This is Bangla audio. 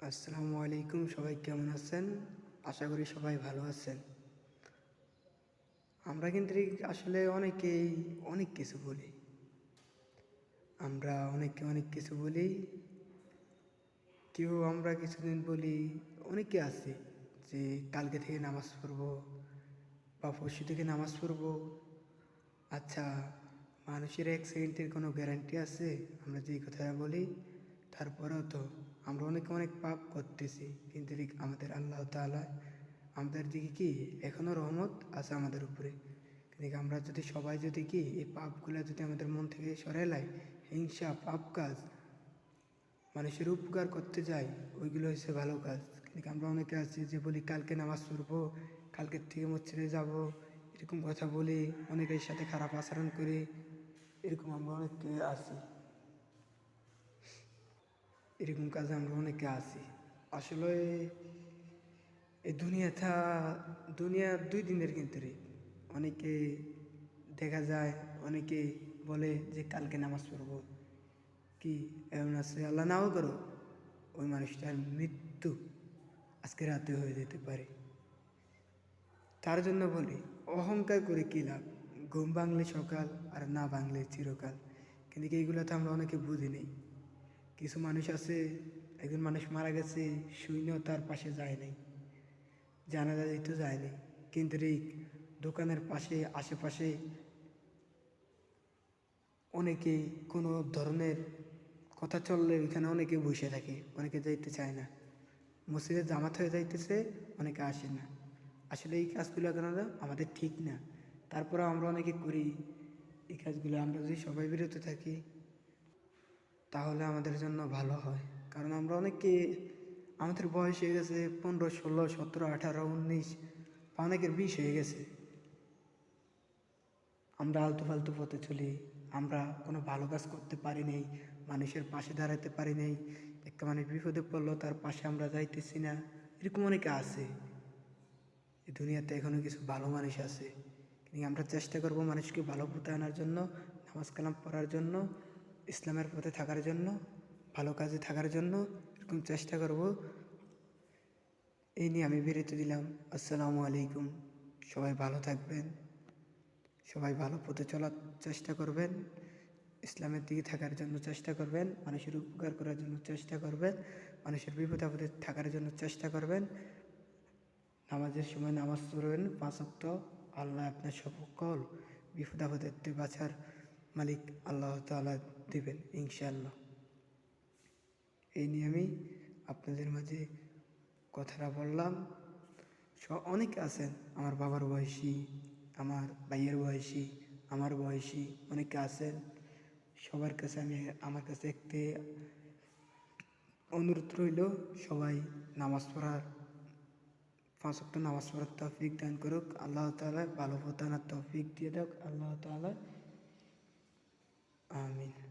আসসালামু আলাইকুম, সবাই কেমন আছেন? আশা করি সবাই ভালো আছেন। আমরা কিন্তু আসলে অনেকেই অনেক কিছু বলি। আমরা অনেকে অনেক কিছু বলি। কেউ আমরা কিছুদিন বলি, অনেকে আছে যে কালকে থেকে নামাজ পড়ব বা পরশু থেকে নামাজ পড়ব। আচ্ছা মানুষের এক সেকেন্ডের কোনো গ্যারান্টি আছে? আমরা যেই কথা বলি, তারপরেও তো আমরা অনেক অনেক পাপ করতেছি, কিন্তু আমাদের আল্লাহ তাআলা আমাদের দিকে কি এখনও রহমত আছে আমাদের উপরে। কিন্তু আমরা যদি সবাই যদি কি এই পাপগুলো যদি আমাদের মন থেকে সরে লাই হিংসা পাপ কাজ মানুষের উপকার করতে যাই, ওইগুলো হচ্ছে ভালো কাজ। কিন্তু আমরা অনেকে আছি যে বলি, কালকে নামাজ পড়ব, কালকের থেকে মসজিদে যাব, এরকম কথা বলি, অনেকের সাথে খারাপ আচরণ করি, এরকম আমরা অনেকে আছি। এরকম কাজে আমরা অনেকে আছি। আসলে এই দুনিয়াটা, দুনিয়া দুই দিনের কিন্তু রে। অনেকে দেখা যায়, অনেকে বলে যে কালকে নামাজ পড়ব। কি? এমন আছে, আল্লাহ নাও করো। ওই মানুষটার মৃত্যু আজকে রাতে হয়ে যেতে পারে। তার জন্য বলি, অহংকার করে কী লাভ? ঘুম ভাঙলে সকাল আর না ভাঙলে চিরকাল। কিন্তু এইগুলো তো আমরা অনেকে বুঝি নেই। কিছু মানুষ আছে, একজন মানুষ মারা গেছে শূন্য তার পাশে যায় নাই, জানাজা দিতে যায়নি কিন্তু এই দোকানের পাশে, আশেপাশে অনেকে কোনো ধরনের কথা চললে ওইখানে অনেকে বসে থাকে, অনেকে যাইতে চায় না। মসজিদে জামাত হয়ে যাইতেছে, অনেকে আসে না। আসলে এই কাজগুলো কেন আমাদের ঠিক না। তারপরে আমরা অনেকে করি, এই কাজগুলো আমরা যদি সবাই বিরত থাকি তাহলে আমাদের জন্য ভালো হয়। কারণ আমরা অনেকে আমাদের বয়স হয়ে গেছে পনেরো, ষোলো, সতেরো, আঠারো, উনিশ, অনেকের বিষ হয়ে গেছে। আমরা আলতু ফালতু পথে চলি, আমরা কোনো ভালো কাজ করতে পারি নাই, মানুষের পাশে দাঁড়াতে পারি নাই, একটা মানুষ বিপদে পড়ল, তার পাশে আমরা যাইতেছি না, এরকম অনেকে আছে। এই দুনিয়াতে এখনও কিছু ভালো মানুষ আছে। আমরা চেষ্টা করব মানুষকে ভালো পথে আনার জন্য, নামাজ কালাম পড়ার জন্য ইসলামের পথে থাকার জন্য, ভালো কাজে থাকার জন্য এরকম চেষ্টা করব। এই নিয়ে আমি বিরতি দিলাম। আসসালামু আলাইকুম। সবাই ভালো থাকবেন। সবাই ভালো পথে চলার চেষ্টা করবেন। ইসলামের দিকে থাকার জন্য চেষ্টা করবেন। মানুষের উপকার করার জন্য চেষ্টা করবেন। মানুষের বিপদ আপদে থাকার জন্য চেষ্টা করবেন। নামাজের সময় নামাজ পড়বেন। পাঁচ আল্লাহ আপনার সকল বিপদ আপদের বাঁচার মালিক আল্লাহ তাআলা দিবেন, ইনশাআল্লাহ। এই নিয়ে আমি আপনাদের মাঝে কথাটা বললাম। অনেকে আছেন, আমার বাবার বয়সী, আমার ভাইয়ের বয়সী, আমার বয়সী, অনেকে আছেন। সবার কাছে আমি, আমার কাছে একটি অনুরোধ রইল, সবাই নামাজ পড়ার, পাঁচ ওয়াক্ত নামাজ পড়ার তৌফিক দান করুক। আল্লাহ তাআলা ভালো পথ আনার তৌফিক দিয়ে দেখ আল্লাহ তাআলা, আমিন।